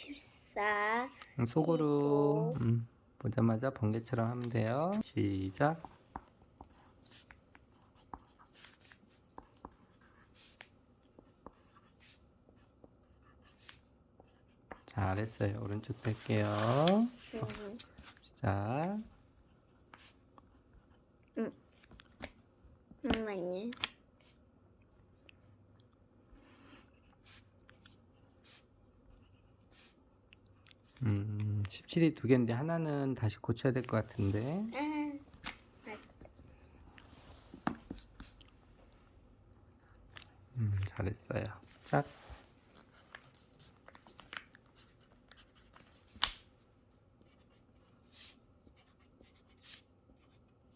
14, 음, 속으로 음, 보자마자 번개처럼 하면 돼요. 시작. 잘했어요. 오른쪽 뺄게요. 음, 시작. 잠깐만요. 음, 17이 두 개인데 하나는 다시 고쳐야 될 것 같은데. 아, 음, 잘했어요. 짝.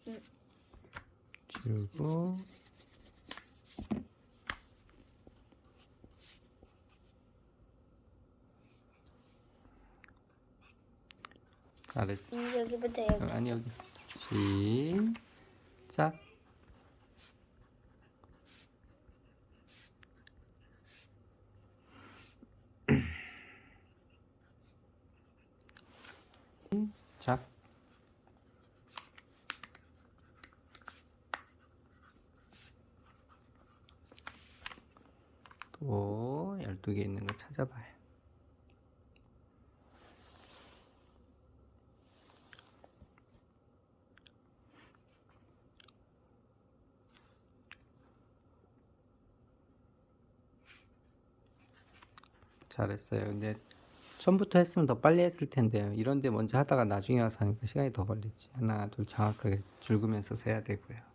음. 지우고 이 여기부터 어, 여기. 아니 여기 시작. 시작. 또 12개 있는 거 찾아봐요. 잘했어요. 근데 처음부터 했으면 더 빨리 했을 텐데요. 이런데 먼저 하다가 나중에 와서 하니까 시간이 더 걸리지. 하나, 둘 정확하게 줄그면서 세야 되고요.